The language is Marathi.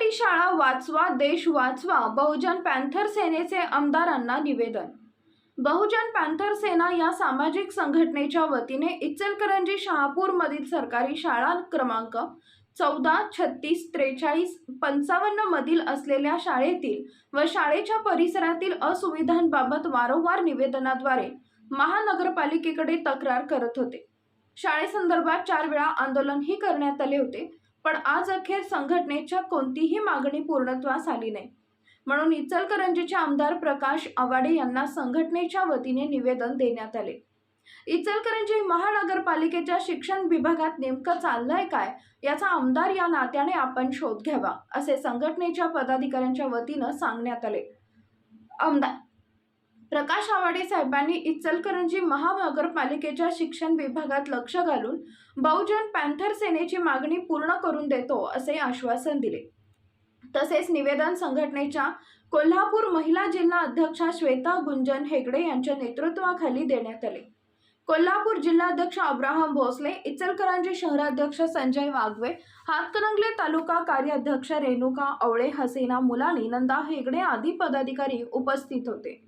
मराठी शाळा वाचवा देश वाचवा बहुजन पॅन्थर सेनेचे आमदारांना निवेदन. बहुजन पॅन्थर सेना या सामाजिक संघटनेच्या वतीने इचलकरंजी शहापूरमधील सरकारी शाळा क्रमांक चौदा छत्तीस त्रेचाळीस पंचावन्न मधील असलेल्या शाळेतील व शाळेच्या परिसरातील असुविधांबाबत वारंवार निवेदनाद्वारे महानगरपालिकेकडे तक्रार करत होते. शाळेसंदर्भात चार वेळा आंदोलनही करण्यात आले होते. पण आज अखेर संघटनेच्या कोणतीही मागणी पूर्णत्वास आली नाही. म्हणून इचलकरंजीचे आमदार प्रकाश आवाडे यांना संघटनेच्या वतीने निवेदन देण्यात आले. इचलकरंजी महानगरपालिकेच्या शिक्षण विभागात नेमकं चाललंय काय? याचा आमदार या नात्याने आपण शोध घ्यावा असे संघटनेच्या पदाधिकाऱ्यांच्या वतीनं सांगण्यात आले. आमदार प्रकाश आवाडे साहेबांनी इचलकरंजी महानगरपालिकेच्या शिक्षण विभागात लक्ष घालून बहुजन पॅन्थर सेनेची मागणी पूर्ण करून देतो असे आश्वासन दिले. तसेच निवेदन संघटनेच्या कोल्हापूर महिला जिल्हा अध्यक्षा श्वेता गुंजन हेगडे यांच्या नेतृत्वाखाली देण्यात आले. कोल्हापूर जिल्हाध्यक्ष अब्राहम भोसले इचलकरंजी शहराध्यक्ष संजय वाघवे हातकणंगले तालुका कार्याध्यक्ष रेणुका आवळे हसीना मुलानी नंदा हेगडे आदी पदाधिकारी उपस्थित होते.